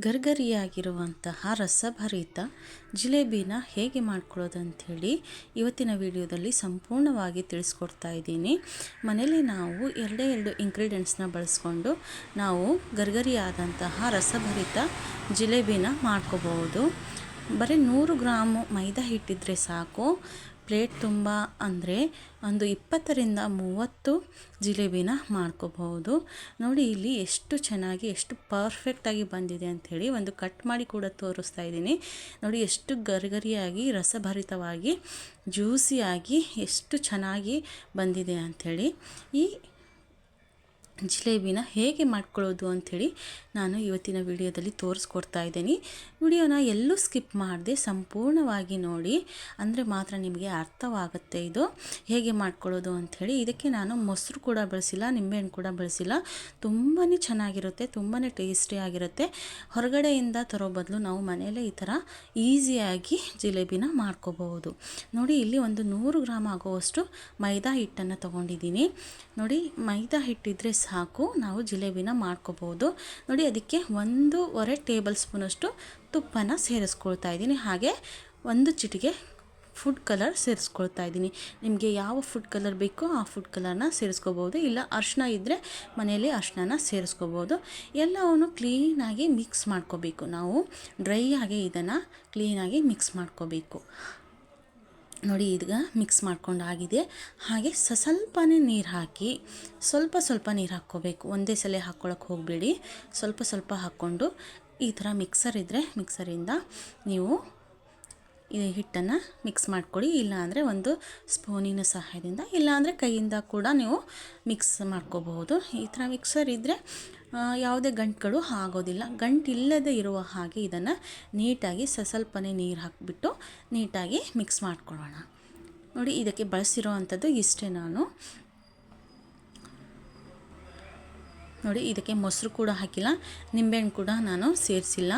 ಗರ್ಗರಿಯಾಗಿರುವಂತಹ ರಸಭರಿತ ಜಿಲೇಬಿನ ಹೇಗೆ ಮಾಡ್ಕೊಳ್ಳೋದು ಅಂಥೇಳಿ ಇವತ್ತಿನ ವಿಡಿಯೋದಲ್ಲಿ ಸಂಪೂರ್ಣವಾಗಿ ತಿಳಿಸ್ಕೊಡ್ತಾ ಇದ್ದೀನಿ. ಮನೇಲಿ ನಾವು ಎರಡೇ ಎರಡು ಇಂಗ್ರೀಡಿಯೆಂಟ್ಸ್ನ ಬಳಸ್ಕೊಂಡು ನಾವು ಗರ್ಗರಿಯಾದಂತಹ ರಸಭರಿತ ಜಿಲೇಬಿನ ಮಾಡ್ಕೋಬಹುದು. ಬರೀ ನೂರು ಗ್ರಾಮು ಮೈದಾ ಹಿಟ್ಟಿದ್ರೆ ಸಾಕು. ಪ್ಲೇಟ್ ತುಂಬ ಅಂದರೆ ಒಂದು ಇಪ್ಪತ್ತರಿಂದ ಮೂವತ್ತು ಜಿಲೇಬಿನ ಮಾಡ್ಕೋಬಹುದು. ನೋಡಿ ಇಲ್ಲಿ ಎಷ್ಟು ಚೆನ್ನಾಗಿ, ಎಷ್ಟು ಪರ್ಫೆಕ್ಟಾಗಿ ಬಂದಿದೆ ಅಂಥೇಳಿ ಒಂದು ಕಟ್ ಮಾಡಿ ಕೂಡ ತೋರಿಸ್ತಾ ಇದ್ದೀನಿ. ನೋಡಿ ಎಷ್ಟು ಗರಿಗರಿಯಾಗಿ, ರಸಭರಿತವಾಗಿ ಜ್ಯೂಸಿಯಾಗಿ ಎಷ್ಟು ಚೆನ್ನಾಗಿ ಬಂದಿದೆ ಅಂಥೇಳಿ. ಈ ಜಿಲೇಬಿನ ಹೇಗೆ ಮಾಡ್ಕೊಳ್ಳೋದು ಅಂಥೇಳಿ ನಾನು ಇವತ್ತಿನ ವಿಡಿಯೋದಲ್ಲಿ ತೋರಿಸ್ಕೊಡ್ತಾ ಇದ್ದೀನಿ. ವಿಡಿಯೋನ ಎಲ್ಲೂ ಸ್ಕಿಪ್ ಮಾಡದೆ ಸಂಪೂರ್ಣವಾಗಿ ನೋಡಿ, ಅಂದರೆ ಮಾತ್ರ ನಿಮಗೆ ಅರ್ಥವಾಗುತ್ತೆ ಇದು. ಹೇಗೆ ಮಾಡ್ಕೊಳ್ಳೋದು ಅಂಥೇಳಿ, ಇದಕ್ಕೆ ನಾನು ಮೊಸರು ಕೂಡ ಬಳಸಿಲ್ಲ, ನಿಂಬೆಹಣ್ಣು ಕೂಡ ಬಳಸಿಲ್ಲ. ತುಂಬಾ ಚೆನ್ನಾಗಿರುತ್ತೆ ತುಂಬಾ ಟೇಸ್ಟಿಯಾಗಿರುತ್ತೆ ಹೊರಗಡೆಯಿಂದ ತರೋ ಬದಲು ನಾವು ಮನೆಯಲ್ಲೇ ಈ ಥರ ಈಸಿಯಾಗಿ ಜಿಲೇಬಿನ ಮಾಡ್ಕೋಬಹುದು. ನೋಡಿ, ಇಲ್ಲಿ ಒಂದು ನೂರು ಗ್ರಾಮ್ ಆಗುವಷ್ಟು ಮೈದಾ ಹಿಟ್ಟನ್ನು ತೊಗೊಂಡಿದ್ದೀನಿ. ನೋಡಿ, ಮೈದಾ ಹಿಟ್ಟಿದ್ರೆ ಸಾಕು, ನಾವು ಜಿಲೇಬಿನ ಮಾಡ್ಕೋಬೋದು. ನೋಡಿ, ಅದಕ್ಕೆ ಒಂದೂವರೆ ಟೇಬಲ್ ಸ್ಪೂನಷ್ಟು ತುಪ್ಪನ ಸೇರಿಸ್ಕೊಳ್ತಾ ಇದ್ದೀನಿ. ಹಾಗೆ ಒಂದು ಚಿಟಿಗೆ ಫುಡ್ ಕಲರ್ ಸೇರಿಸ್ಕೊಳ್ತಾ ಇದ್ದೀನಿ. ನಿಮಗೆ ಯಾವ ಫುಡ್ ಕಲರ್ ಬೇಕೋ ಆ ಫುಡ್ ಕಲರ್ನ ಸೇರಿಸ್ಕೋಬೋದು. ಇಲ್ಲ, ಅರ್ಶಿನ ಇದ್ದರೆ ಮನೆಯಲ್ಲಿ ಅರ್ಶಿನ ಸೇರಿಸ್ಕೋಬೋದು. ಎಲ್ಲವನ್ನು ಕ್ಲೀನಾಗಿ ಮಿಕ್ಸ್ ಮಾಡ್ಕೋಬೇಕು ನಾವು. ಡ್ರೈ ಆಗಿ ಇದನ್ನು ಕ್ಲೀನಾಗಿ ಮಿಕ್ಸ್ ಮಾಡ್ಕೋಬೇಕು. ನೋಡಿ ಈಗ ಮಿಕ್ಸ್ ಮಾಡ್ಕೊಂಡು ಆಗಿದೆ. ಹಾಗೆ ಸ ಸ್ವಲ್ಪನೇ ನೀರು ಹಾಕಿ ಸ್ವಲ್ಪ ಸ್ವಲ್ಪ ನೀರು ಹಾಕ್ಕೋಬೇಕು. ಒಂದೇ ಸಲ ಹಾಕ್ಕೊಳಕ್ಕೆ ಹೋಗಬೇಡಿ. ಸ್ವಲ್ಪ ಸ್ವಲ್ಪ ಹಾಕ್ಕೊಂಡು ಈ ಥರ ಮಿಕ್ಸರ್ ಇದ್ದರೆ ಮಿಕ್ಸರಿಂದ ನೀವು ಈ ಹಿಟ್ಟನ್ನು ಮಿಕ್ಸ್ ಮಾಡ್ಕೊಳ್ಳಿ. ಇಲ್ಲಾಂದರೆ ಒಂದು ಸ್ಪೂನಿನ ಸಹಾಯದಿಂದ, ಇಲ್ಲಾಂದರೆ ಕೈಯಿಂದ ಕೂಡ ನೀವು ಮಿಕ್ಸ್ ಮಾಡ್ಕೋಬಹುದು. ಈ ಥರ ಮಿಕ್ಸರ್ ಇದ್ದರೆ ಯಾವುದೇ ಗಂಟುಗಳು ಆಗೋದಿಲ್ಲ. ಗಂಟಿಲ್ಲದೆ ಇರುವ ಹಾಗೆ ಇದನ್ನು ನೀಟಾಗಿ ಸ್ವಲ್ಪನೇ ನೀರು ಹಾಕಿಬಿಟ್ಟು ನೀಟಾಗಿ ಮಿಕ್ಸ್ ಮಾಡ್ಕೊಳ್ಳೋಣ. ನೋಡಿ, ಇದಕ್ಕೆ ಬಳಸಿರೋ ಅಂಥದ್ದು ಇಷ್ಟೇ ನಾನು. ನೋಡಿ, ಇದಕ್ಕೆ ಮೊಸರು ಕೂಡ ಹಾಕಿಲ್ಲ, ನಿಂಬೆಹಣ್ಣು ಕೂಡ ನಾನು ಸೇರಿಸಿಲ್ಲ.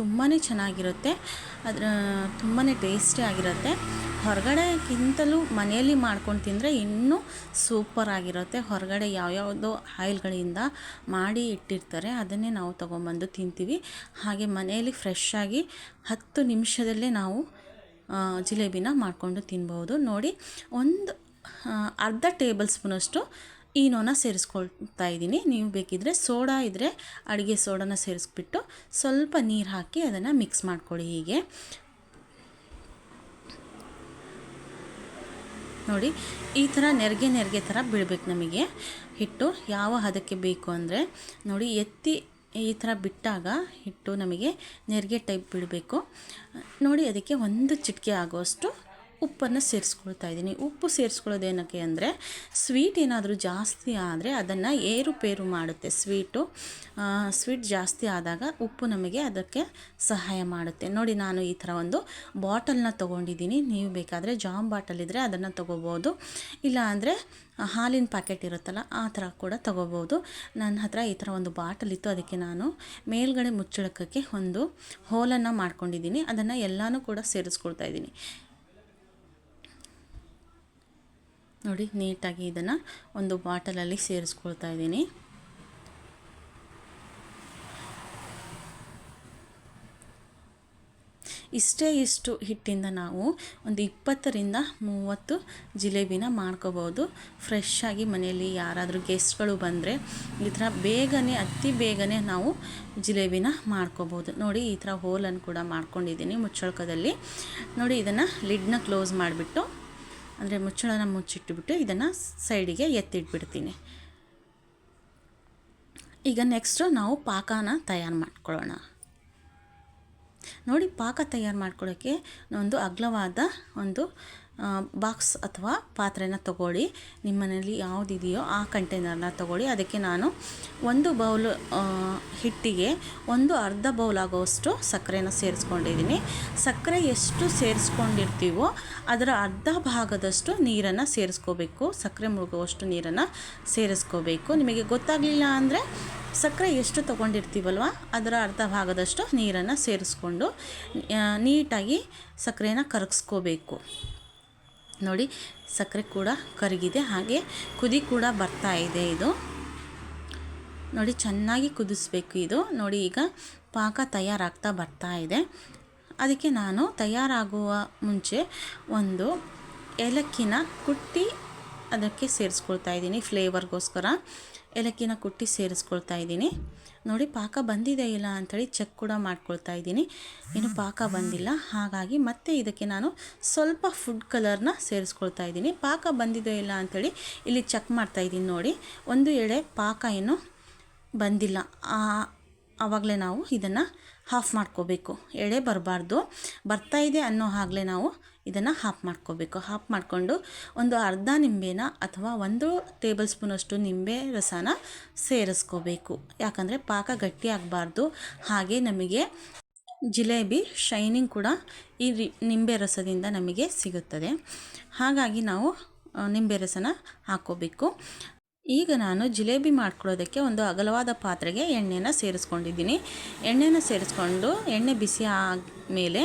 ತುಂಬಾ ಚೆನ್ನಾಗಿರುತ್ತೆ. ಅದರ ತುಂಬಾ ಟೇಸ್ಟಿ ಆಗಿರುತ್ತೆ. ಹೊರಗಡೆಗಿಂತಲೂ ಮನೆಯಲ್ಲಿ ಮಾಡ್ಕೊಂಡು ತಿಂದರೆ ಇನ್ನೂ ಸೂಪರ್ ಆಗಿರುತ್ತೆ. ಹೊರಗಡೆ ಯಾವ್ಯಾವುದೋ ಆಯಿಲ್ಗಳಿಂದ ಮಾಡಿ ಇಟ್ಟಿರ್ತಾರೆ. ಅದನ್ನೇ ನಾವು ತೊಗೊಂಬಂದು ತಿಂತೀವಿ. ಹಾಗೆ ಮನೆಯಲ್ಲಿ ಫ್ರೆಶ್ ಆಗಿ ಹತ್ತು ನಿಮಿಷದಲ್ಲೇ ನಾವು ಜಿಲೇಬಿನ ಮಾಡಿಕೊಂಡು ತಿನ್ಬೋದು. ನೋಡಿ, ಒಂದು ಅರ್ಧ ಟೇಬಲ್ ಸ್ಪೂನಷ್ಟು ಈನೋನ ಸೇರಿಸ್ಕೊಳ್ತಾ ಇದ್ದೀನಿ. ನೀವು ಬೇಕಿದ್ದರೆ ಸೋಡಾ ಇದ್ದರೆ ಅಡುಗೆ ಸೋಡಾನ ಸೇರಿಸ್ಬಿಟ್ಟು ಸ್ವಲ್ಪ ನೀರು ಹಾಕಿ ಅದನ್ನು ಮಿಕ್ಸ್ ಮಾಡ್ಕೊಳ್ಳಿ ಹೀಗೆ. ನೋಡಿ, ಈ ಥರ ನೆರಿಗೆ ನೆರಿಗೆ ಥರ ಬಿಡಬೇಕು ನಮಗೆ. ಹಿಟ್ಟು ಯಾವ ಹದಕ್ಕೆ ಬೇಕು ಅಂದರೆ, ನೋಡಿ, ಎತ್ತಿ ಈ ಥರ ಬಿಟ್ಟಾಗ ಹಿಟ್ಟು ನಮಗೆ ನೆರಿಗೆ ಟೈಪ್ ಬಿಡಬೇಕು ನೋಡಿ, ಅದಕ್ಕೆ ಒಂದು ಚಿಟಿಕೆ ಆಗುವಷ್ಟು ಉಪ್ಪನ್ನು ಸೇರಿಸ್ಕೊಳ್ತಾ ಇದ್ದೀನಿ. ಉಪ್ಪು ಸೇರಿಸ್ಕೊಳ್ಳೋದೇನಕ್ಕೆ ಅಂದರೆ ಸ್ವೀಟ್ ಏನಾದರೂ ಜಾಸ್ತಿ ಆದರೆ ಅದನ್ನು ಏರುಪೇರು ಮಾಡುತ್ತೆ. ಸ್ವೀಟು ಸ್ವೀಟ್ ಜಾಸ್ತಿ ಆದಾಗ ಉಪ್ಪು ನಮಗೆ ಅದಕ್ಕೆ ಸಹಾಯ ಮಾಡುತ್ತೆ. ನೋಡಿ, ನಾನು ಈ ಥರ ಒಂದು ಬಾಟಲ್ನ ತೊಗೊಂಡಿದ್ದೀನಿ. ನೀವು ಬೇಕಾದರೆ ಜಾಮ್ ಬಾಟಲ್ ಇದ್ದರೆ ಅದನ್ನು ತೊಗೋಬೋದು. ಇಲ್ಲ ಅಂದರೆ, ಹಾಲಿನ ಪ್ಯಾಕೆಟ್ ಇರುತ್ತಲ್ಲ, ಆ ಥರ ಕೂಡ ತೊಗೋಬೋದು. ನನ್ನ ಹತ್ರ ಈ ಥರ ಒಂದು ಬಾಟಲ್ ಇತ್ತು. ಅದಕ್ಕೆ ನಾನು ಮೇಲ್ಗಡೆ ಮುಚ್ಚಳಕ್ಕೆ ಒಂದು ಹೋಲನ್ನು ಮಾಡ್ಕೊಂಡಿದ್ದೀನಿ. ಅದನ್ನು ಎಲ್ಲನೂ ಕೂಡ ಸೇರಿಸ್ಕೊಳ್ತಾ ಇದ್ದೀನಿ. ನೋಡಿ, ನೀಟಾಗಿ ಇದನ್ನು ಒಂದು ಬಾಟಲಲ್ಲಿ ಸೇರಿಸ್ಕೊಳ್ತಾ ಇದ್ದೀನಿ. ಇಷ್ಟೇ ಇಷ್ಟು ಹಿಟ್ಟಿಂದ ನಾವು ಒಂದು ಇಪ್ಪತ್ತರಿಂದ ಮೂವತ್ತು ಜಿಲೇಬಿನ ಮಾಡ್ಕೋಬೋದು. ಫ್ರೆಶ್ ಆಗಿ ಮನೆಯಲ್ಲಿ ಯಾರಾದರೂ ಗೆಸ್ಟ್ಗಳು ಬಂದರೆ ಈ ಥರ ಬೇಗನೆ, ಅತಿ ಬೇಗನೆ ನಾವು ಜಿಲೇಬಿನ ಮಾಡ್ಕೋಬೋದು. ನೋಡಿ, ಈ ಥರ ಹೋಲನ್ನು ಕೂಡ ಮಾಡ್ಕೊಂಡಿದ್ದೀನಿ ಮುಚ್ಚಳಕದಲ್ಲಿ. ನೋಡಿ, ಇದನ್ನು ಲಿಡ್ನ ಕ್ಲೋಸ್ ಮಾಡಿಬಿಟ್ಟು ಅಂದರೆ ಮುಚ್ಚಳನ ಮುಚ್ಚಿಟ್ಟುಬಿಟ್ಟು ಇದನ್ನು ಸೈಡಿಗೆ ಎತ್ತಿಟ್ಬಿಡ್ತೀನಿ. ಈಗ ನೆಕ್ಸ್ಟು ನಾವು ಪಾಕನ ತಯಾರು ಮಾಡ್ಕೊಳ್ಳೋಣ. ನೋಡಿ ಪಾಕ ತಯಾರು ಮಾಡ್ಕೊಳ್ಳೋಕ್ಕೆ ಒಂದು ಅಗ್ಲವಾದ ಒಂದು ಬಾಕ್ಸ್ ಅಥವಾ ಪಾತ್ರೆನ ತಗೊಳ್ಳಿ. ನಿಮ್ಮ ಯಾವುದಿದೆಯೋ ಆ ಕಂಟೈನರ್ನ ತಗೊಳ್ಳಿ. ಅದಕ್ಕೆ ನಾನು ಒಂದು ಬೌಲ್ ಹಿಟ್ಟಿಗೆ ಒಂದು ಅರ್ಧ ಬೌಲ್ ಆಗೋವಷ್ಟು ಸಕ್ಕರೆನ ಸೇರಿಸ್ಕೊಂಡಿದ್ದೀನಿ. ಸಕ್ಕರೆ ಎಷ್ಟು ಸೇರಿಸ್ಕೊಂಡಿರ್ತೀವೋ ಅದರ ಅರ್ಧ ಭಾಗದಷ್ಟು ನೀರನ್ನು ಸೇರಿಸ್ಕೋಬೇಕು. ಸಕ್ಕರೆ ಮುಳುಗುವಷ್ಟು ನೀರನ್ನು ಸೇರಿಸ್ಕೋಬೇಕು. ನಿಮಗೆ ಗೊತ್ತಾಗಲಿಲ್ಲ ಅಂದರೆ ಸಕ್ಕರೆ ಎಷ್ಟು ತಗೊಂಡಿರ್ತೀವಲ್ವ? ಅದರ ಅರ್ಧ ಭಾಗದಷ್ಟು ನೀರನ್ನು ಸೇರಿಸ್ಕೊಂಡು ನೀಟಾಗಿ ಸಕ್ಕರೆನ ಕರಗಿಸ್ಕೋಬೇಕು. ನೋಡಿ, ಸಕ್ಕರೆ ಕೂಡ ಕರಗಿದೆ. ಹಾಗೆ ಕುದಿ ಕೂಡ ಬರ್ತಾ ಇದೆ ಇದು. ನೋಡಿ, ಚೆನ್ನಾಗಿ ಕುದಿಸ್ಬೇಕು ಇದು. ನೋಡಿ, ಈಗ ಪಾಕ ತಯಾರಾಗ್ತಾ ಬರ್ತಾ ಇದೆ. ಅದಕ್ಕೆ ನಾನು ತಯಾರಾಗುವ ಮುಂಚೆ ಒಂದು ಏಲಕ್ಕಿನ ಕುಟ್ಟಿ ಅದಕ್ಕೆ ಸೇರಿಸ್ಕೊಳ್ತಾ ಇದ್ದೀನಿ ಫ್ಲೇವರ್ಗೋಸ್ಕರ. ಏಲಕ್ಕಿನ ಕುಟ್ಟಿ ಸೇರಿಸ್ಕೊಳ್ತಾ ಇದ್ದೀನಿ. ನೋಡಿ, ಪಾಕ ಬಂದಿದೆ ಇಲ್ಲ ಅಂಥೇಳಿ ಚೆಕ್ ಕೂಡ ಮಾಡ್ಕೊಳ್ತಾ ಇದ್ದೀನಿ. ಇನ್ನು ಪಾಕ ಬಂದಿಲ್ಲ. ಹಾಗಾಗಿ ಮತ್ತೆ ಇದಕ್ಕೆ ನಾನು ಸ್ವಲ್ಪ ಫುಡ್ ಕಲರ್ನ ಸೇರಿಸ್ಕೊಳ್ತಾ ಇದ್ದೀನಿ. ಪಾಕ ಬಂದಿದೆ ಇಲ್ಲ ಅಂಥೇಳಿ ಇಲ್ಲಿ ಚೆಕ್ ಮಾಡ್ತಾ ಇದ್ದೀನಿ ನೋಡಿ. ಒಂದು ಎಳೆ ಪಾಕ ಏನು ಬಂದಿಲ್ಲ. ಆವಾಗಲೇ ನಾವು ಇದನ್ನು ಹಾಫ್ ಮಾಡ್ಕೋಬೇಕು. ಎಳೆ ಬರಬಾರ್ದು. ಬರ್ತಾ ಇದೆ ಅನ್ನೋ ಹಾಗಲೇ ನಾವು ಇದನ್ನು ಹಾಫ್ ಮಾಡ್ಕೋಬೇಕು. ಹಾಫ್ ಮಾಡಿಕೊಂಡು ಒಂದು ಅರ್ಧ ನಿಂಬೆನ ಅಥವಾ ಒಂದು ಟೇಬಲ್ ಸ್ಪೂನಷ್ಟು ನಿಂಬೆ ರಸನ ಸೇರಿಸ್ಕೋಬೇಕು. ಯಾಕಂದರೆ ಪಾಕ ಗಟ್ಟಿ ಆಗಬಾರ್ದು. ಹಾಗೆ ನಮಗೆ ಜಿಲೇಬಿ ಶೈನಿಂಗ್ ಕೂಡ ಈ ನಿಂಬೆ ರಸದಿಂದ ನಮಗೆ ಸಿಗುತ್ತದೆ. ಹಾಗಾಗಿ ನಾವು ನಿಂಬೆ ರಸನ ಹಾಕ್ಕೋಬೇಕು. ಈಗ ನಾನು ಜಿಲೇಬಿ ಮಾಡ್ಕೊಳ್ಳೋದಕ್ಕೆ ಒಂದು ಅಗಲವಾದ ಪಾತ್ರೆಗೆ ಎಣ್ಣೆನ ಸೇರಿಸ್ಕೊಂಡಿದ್ದೀನಿ. ಎಣ್ಣೆನ ಸೇರಿಸ್ಕೊಂಡು ಎಣ್ಣೆ ಬಿಸಿ ಆದಮೇಲೆ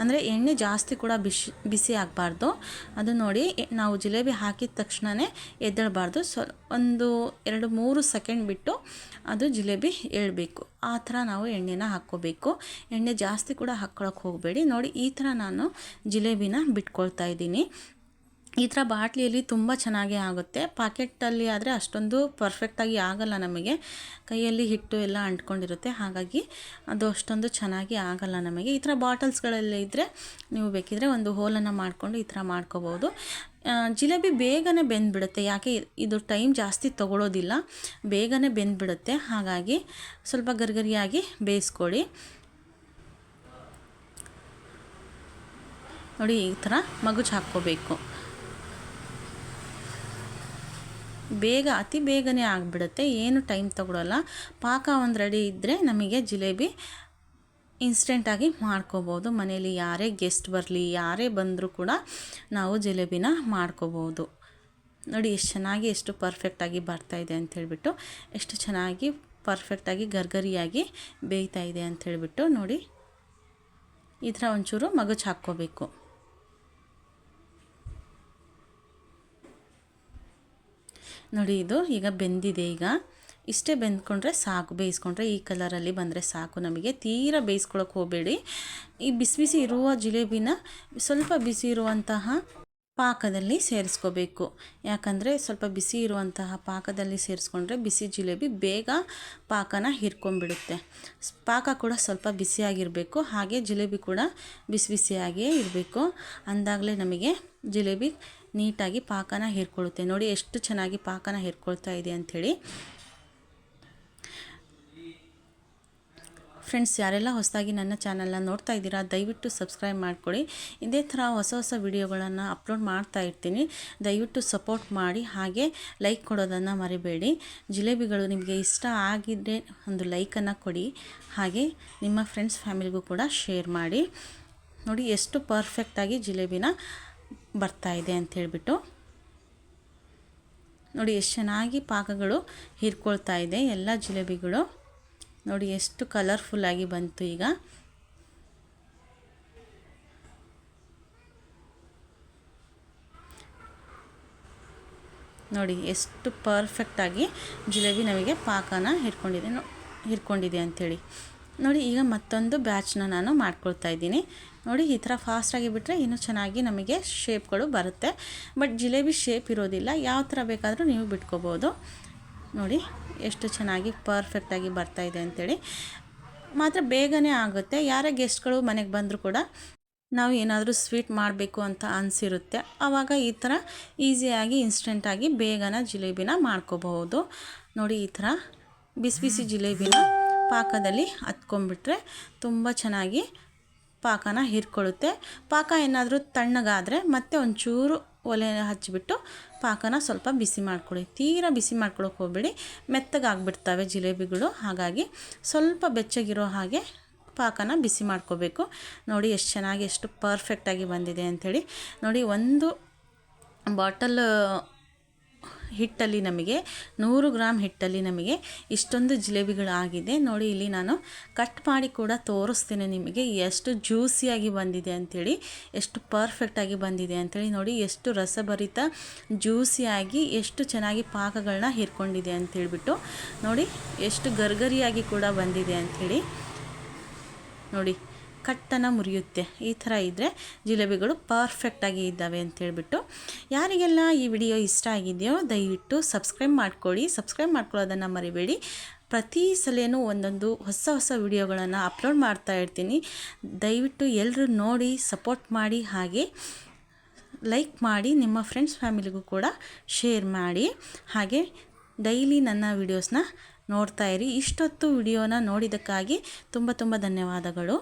ಅಂದರೆ ಎಣ್ಣೆ ಜಾಸ್ತಿ ಕೂಡ ಬಿಸಿ ಬಿಸಿ ಆಗಬಾರ್ದು. ಅದು ನೋಡಿ ನಾವು ಜಿಲೇಬಿ ಹಾಕಿದ ತಕ್ಷಣವೇ ಎದ್ದೇಳಬಾರ್ದು. ಸ್ವ ಒಂದು ಎರಡು ಮೂರು ಸೆಕೆಂಡ್ ಬಿಟ್ಟು ಅದು ಜಿಲೇಬಿ ಏಳಬೇಕು ಆ ಥರ ನಾವು ಎಣ್ಣೆನ ಹಾಕ್ಕೋಬೇಕು. ಎಣ್ಣೆ ಜಾಸ್ತಿ ಕೂಡ ಹಾಕ್ಕೊಳಕ್ಕೆ ಹೋಗಬೇಡಿ. ನೋಡಿ, ಈ ಥರ ನಾನು ಜಿಲೇಬಿನ ಬಿಟ್ಕೊಳ್ತಾ ಇದ್ದೀನಿ. ಈ ಥರ ಬಾಟ್ಲಿಯಲ್ಲಿ ತುಂಬ ಚೆನ್ನಾಗೇ ಆಗುತ್ತೆ. ಪಾಕೆಟಲ್ಲಿ ಆದರೆ ಅಷ್ಟೊಂದು ಪರ್ಫೆಕ್ಟಾಗಿ ಆಗಲ್ಲ ನಮಗೆ. ಕೈಯಲ್ಲಿ ಹಿಟ್ಟು ಎಲ್ಲ ಅಂಟ್ಕೊಂಡಿರುತ್ತೆ. ಹಾಗಾಗಿ ಅದು ಅಷ್ಟೊಂದು ಚೆನ್ನಾಗಿ ಆಗಲ್ಲ ನಮಗೆ. ಈ ಥರ ಬಾಟಲ್ಸ್ಗಳಲ್ಲಿ ಇದ್ದರೆ ನೀವು ಬೇಕಿದ್ರೆ ಒಂದು ಹೋಲನ್ನು ಮಾಡಿಕೊಂಡು ಈ ಥರ ಮಾಡ್ಕೋಬೋದು. ಜಿಲೇಬಿ ಬೇಗನೆ ಬೆಂದ್ಬಿಡುತ್ತೆ. ಯಾಕೆ ಇದು ಟೈಮ್ ಜಾಸ್ತಿ ತೊಗೊಳೋದಿಲ್ಲ. ಬೇಗನೆ ಬೆಂದ್ಬಿಡುತ್ತೆ. ಹಾಗಾಗಿ ಸ್ವಲ್ಪ ಗರಿಗರಿಯಾಗಿ ಬೇಯಿಸ್ಕೊಳ್ಳಿ. ನೋಡಿ ಈ ಥರ ಮಗುಚ್ ಹಾಕ್ಕೋಬೇಕು. ಬೇಗ, ಅತಿ ಬೇಗನೆ ಆಗಿಬಿಡುತ್ತೆ. ಏನು ಟೈಮ್ ತಗೊಳ್ಳಲ್ಲ ಪಾಕ ಒಂದು ರೆಡಿ ಇದ್ದರೆ ನಮಗೆ ಜಿಲೇಬಿ ಇನ್ಸ್ಟೆಂಟಾಗಿ ಮಾಡ್ಕೋಬೋದು. ಮನೇಲಿ ಯಾರೇ ಗೆಸ್ಟ್ ಬರಲಿ, ಯಾರೇ ಬಂದರೂ ಕೂಡ ನಾವು ಜಿಲೇಬಿನ ಮಾಡ್ಕೋಬೋದು. ನೋಡಿ, ಎಷ್ಟು ಚೆನ್ನಾಗಿ, ಎಷ್ಟು ಪರ್ಫೆಕ್ಟಾಗಿ ಬರ್ತಾಯಿದೆ ಅಂಥೇಳ್ಬಿಟ್ಟು ಎಷ್ಟು ಚೆನ್ನಾಗಿ ಪರ್ಫೆಕ್ಟಾಗಿ ಗರ್ಗರಿಯಾಗಿ ಬೇಯ್ತಾ ಇದೆ ಅಂಥೇಳ್ಬಿಟ್ಟು ನೋಡಿ. ಈ ಥರ ಒಂಚೂರು ಮಗುಚ್ ಹಾಕ್ಕೋಬೇಕು ನೋಡಿ ಇದು ಈಗ ಬೆಂದಿದೆ ಈಗ. ಇಷ್ಟೇ ಬೆಂದ್ಕೊಂಡ್ರೆ ಸಾಕು, ಬೇಯಿಸ್ಕೊಂಡ್ರೆ ಈ ಕಲರಲ್ಲಿ ಬಂದರೆ ಸಾಕು ನಮಗೆ. ತೀರ ಬೇಯಿಸ್ಕೊಳಕ್ಕೆ ಹೋಗಬೇಡಿ. ಈ ಬಿಸಿ ಬಿಸಿ ಇರುವ ಜಿಲೇಬಿನ ಸ್ವಲ್ಪ ಬಿಸಿ ಇರುವಂತಹ ಪಾಕದಲ್ಲಿ ಸೇರಿಸ್ಕೋಬೇಕು. ಯಾಕಂದರೆ ಸ್ವಲ್ಪ ಬಿಸಿ ಇರುವಂತಹ ಪಾಕದಲ್ಲಿ ಸೇರಿಸ್ಕೊಂಡ್ರೆ ಬಿಸಿ ಜಿಲೇಬಿ ಬೇಗ ಪಾಕನ ಹಿರ್ಕೊಂಡ್ಬಿಡುತ್ತೆ. ಪಾಕ ಕೂಡ ಸ್ವಲ್ಪ ಬಿಸಿಯಾಗಿರಬೇಕು. ಹಾಗೆ ಜಿಲೇಬಿ ಕೂಡ ಬಿಸಿ ಬಿಸಿಯಾಗಿಯೇ ಇರಬೇಕು. ಅಂದಾಗಲೇ ನಮಗೆ ಜಿಲೇಬಿ ನೀಟಾಗಿ ಪಾಕನ ಹೀರ್ಕೊಳ್ಳುತ್ತೆ. ನೋಡಿ ಎಷ್ಟು ಚೆನ್ನಾಗಿ ಪಾಕನ ಹೇರ್ಕೊಳ್ತಾ ಇದೆ ಅಂಥೇಳಿ. ಫ್ರೆಂಡ್ಸ್, ಯಾರೆಲ್ಲ ಹೊಸದಾಗಿ ನನ್ನ ಚಾನಲ್ನ ನೋಡ್ತಾ ಇದ್ದೀರಾ, ದಯವಿಟ್ಟು ಸಬ್ಸ್ಕ್ರೈಬ್ ಮಾಡಿಕೊಡಿ ಇದೇ ಥರ ಹೊಸ ಹೊಸ ವಿಡಿಯೋಗಳನ್ನು ಅಪ್ಲೋಡ್ ಮಾಡ್ತಾ ಇರ್ತೀನಿ. ದಯವಿಟ್ಟು ಸಪೋರ್ಟ್ ಮಾಡಿ, ಹಾಗೆ ಲೈಕ್ ಕೊಡೋದನ್ನು ಮರಿಬೇಡಿ. ಜಿಲೇಬಿಗಳು ನಿಮಗೆ ಇಷ್ಟ ಆಗಿದ್ದರೆ ಒಂದು ಲೈಕನ್ನು ಕೊಡಿ. ಹಾಗೆ ನಿಮ್ಮ ಫ್ರೆಂಡ್ಸ್ ಫ್ಯಾಮಿಲಿಗೂ ಕೂಡ ಶೇರ್ ಮಾಡಿ. ನೋಡಿ, ಎಷ್ಟು ಪರ್ಫೆಕ್ಟಾಗಿ ಜಿಲೇಬಿನ ಬರ್ತಾ ಇದೆ ಅಂಥೇಳ್ಬಿಟ್ಟು ನೋಡಿ ಎಷ್ಟು ಚೆನ್ನಾಗಿ ಪಾಕಗಳು ಹೀರ್ಕೊಳ್ತಾ ಇದೆ, ಎಲ್ಲ ಜಿಲೇಬಿಗಳು. ನೋಡಿ ಎಷ್ಟು ಕಲರ್ಫುಲ್ಲಾಗಿ ಬಂತು ಈಗ. ನೋಡಿ ಎಷ್ಟು ಪರ್ಫೆಕ್ಟಾಗಿ ಜಿಲೇಬಿ ನಮಗೆ ಪಾಕನ ಹಿಡ್ಕೊಂಡಿದೆ ಹಿಡ್ಕೊಂಡಿದೆ ಅಂಥೇಳಿ ನೋಡಿ ಈಗ ಮತ್ತೊಂದು ಬ್ಯಾಚ್ನ ನಾನು ಮಾಡ್ಕೊಳ್ತಾ ಇದ್ದೀನಿ. ನೋಡಿ, ಈ ಥರ ಫಾಸ್ಟಾಗಿ ಬಿಟ್ಟರೆ ಇನ್ನೂ ಚೆನ್ನಾಗಿ ನಮಗೆ ಶೇಪ್ಗಳು ಬರುತ್ತೆ. ಬಟ್ ಜಿಲೇಬಿ ಶೇಪ್ ಇರೋದಿಲ್ಲ. ಯಾವ ಥರ ಬೇಕಾದರೂ ನೀವು ಬಿಟ್ಕೋಬೋದು. ನೋಡಿ, ಎಷ್ಟು ಚೆನ್ನಾಗಿ ಪರ್ಫೆಕ್ಟಾಗಿ ಬರ್ತಾಯಿದೆ ಅಂಥೇಳಿ ಮಾತ್ರ ಬೇಗನೆ ಆಗುತ್ತೆ. ಯಾರೇ ಗೆಸ್ಟ್ಗಳು ಮನೆಗೆ ಬಂದರೂ ಕೂಡ ನಾವು ಏನಾದರೂ ಸ್ವೀಟ್ ಮಾಡಬೇಕು ಅಂತ ಅನಿಸಿರುತ್ತೆ. ಆವಾಗ ಈ ಥರ ಈಸಿಯಾಗಿ ಇನ್ಸ್ಟೆಂಟಾಗಿ ಬೇಗನ ಜಿಲೇಬಿನ ಮಾಡ್ಕೋಬಹುದು. ನೋಡಿ, ಈ ಥರ ಬಿಸಿ ಬಿಸಿ ಜಿಲೇಬಿನ ಪಾಕದಲ್ಲಿ ಹತ್ಕೊಂಡ್ಬಿಟ್ರೆ ತುಂಬ ಚೆನ್ನಾಗಿ ಪಾಕನ ಹೀರ್ಕೊಳ್ಳುತ್ತೆ. ಪಾಕ ಏನಾದರೂ ತಣ್ಣಗಾದರೆ ಮತ್ತೆ ಒಂಚೂರು ಒಲೆ ಹಚ್ಚಿಬಿಟ್ಟು ಪಾಕನ ಸ್ವಲ್ಪ ಬಿಸಿ ಮಾಡ್ಕೊಳ್ಳಿ ತೀರಾ ಬಿಸಿ ಮಾಡ್ಕೊಳಕ್ಕೆ ಹೋಗ್ಬೇಡಿ. ಮೆತ್ತಗಾಗ್ಬಿಡ್ತವೆ ಜಿಲೇಬಿಗಳು. ಹಾಗಾಗಿ ಸ್ವಲ್ಪ ಬೆಚ್ಚಗಿರೋ ಹಾಗೆ ಪಾಕನ ಬಿಸಿ ಮಾಡ್ಕೋಬೇಕು. ನೋಡಿ ಎಷ್ಟು ಚೆನ್ನಾಗಿ, ಎಷ್ಟು ಪರ್ಫೆಕ್ಟಾಗಿ ಬಂದಿದೆ ಅಂಥೇಳಿ. ನೋಡಿ ಒಂದು ಬಾಟಲ್ ಹಿಟ್ಟಲ್ಲಿ ನಮಗೆ, ನೂರು ಗ್ರಾಮ್ ಹಿಟ್ಟಲ್ಲಿ ನಮಗೆ ಇಷ್ಟೊಂದು ಜಿಲೇಬಿಗಳಾಗಿದೆ. ನೋಡಿ, ಇಲ್ಲಿ ನಾನು ಕಟ್ ಮಾಡಿ ಕೂಡ ತೋರಿಸ್ತೇನೆ ನಿಮಗೆ. ಎಷ್ಟು ಜ್ಯೂಸಿಯಾಗಿ ಬಂದಿದೆ ಅಂಥೇಳಿ ಎಷ್ಟು ಪರ್ಫೆಕ್ಟಾಗಿ ಬಂದಿದೆ ಅಂಥೇಳಿ ನೋಡಿ, ಎಷ್ಟು ರಸಭರಿತ, ಜ್ಯೂಸಿಯಾಗಿ, ಎಷ್ಟು ಚೆನ್ನಾಗಿ ಪಾಕಗಳನ್ನ ಹೀರ್ಕೊಂಡಿದೆ ಹೇಳಿಬಿಟ್ಟು ನೋಡಿ, ಎಷ್ಟು ಗರ್ಗರಿಯಾಗಿ ಕೂಡ ಬಂದಿದೆ ಅಂಥೇಳಿ ನೋಡಿ. ಕಟ್ಟನ ಮುರಿಯುತ್ತೆ. ಈ ಥರ ಇದ್ದರೆ ಜಿಲೇಬಿಗಳು ಪರ್ಫೆಕ್ಟಾಗಿ ಇದ್ದಾವೆ ಅಂತ ಹೇಳಿಬಿಟ್ಟು. ಯಾರಿಗೆಲ್ಲ ಈ ವಿಡಿಯೋ ಇಷ್ಟ ಆಗಿದೆಯೋ ದಯವಿಟ್ಟು ಸಬ್ಸ್ಕ್ರೈಬ್ ಮಾಡ್ಕೊಳ್ಳಿ. ಸಬ್ಸ್ಕ್ರೈಬ್ ಮಾಡ್ಕೊಳ್ಳೋದನ್ನು ಮರಿಬೇಡಿ. ಪ್ರತಿ ಸಲೇನೂ ಒಂದೊಂದು ಹೊಸ ಹೊಸ ವಿಡಿಯೋಗಳನ್ನು ಅಪ್ಲೋಡ್ ಮಾಡ್ತಾ ಇರ್ತೀನಿ. ದಯವಿಟ್ಟು ಎಲ್ಲರೂ ನೋಡಿ ಸಪೋರ್ಟ್ ಮಾಡಿ, ಹಾಗೆ ಲೈಕ್ ಮಾಡಿ, ನಿಮ್ಮ ಫ್ರೆಂಡ್ಸ್ ಫ್ಯಾಮಿಲಿಗೂ ಕೂಡ ಶೇರ್ ಮಾಡಿ. ಹಾಗೆ ಡೈಲಿ ನನ್ನ ವಿಡಿಯೋಸ್ನ ನೋಡ್ತಾ ಇರಿ. ಇಷ್ಟೊತ್ತು ವಿಡಿಯೋನ ನೋಡಿದ್ದಕ್ಕಾಗಿ ತುಂಬ ತುಂಬ ಧನ್ಯವಾದಗಳು.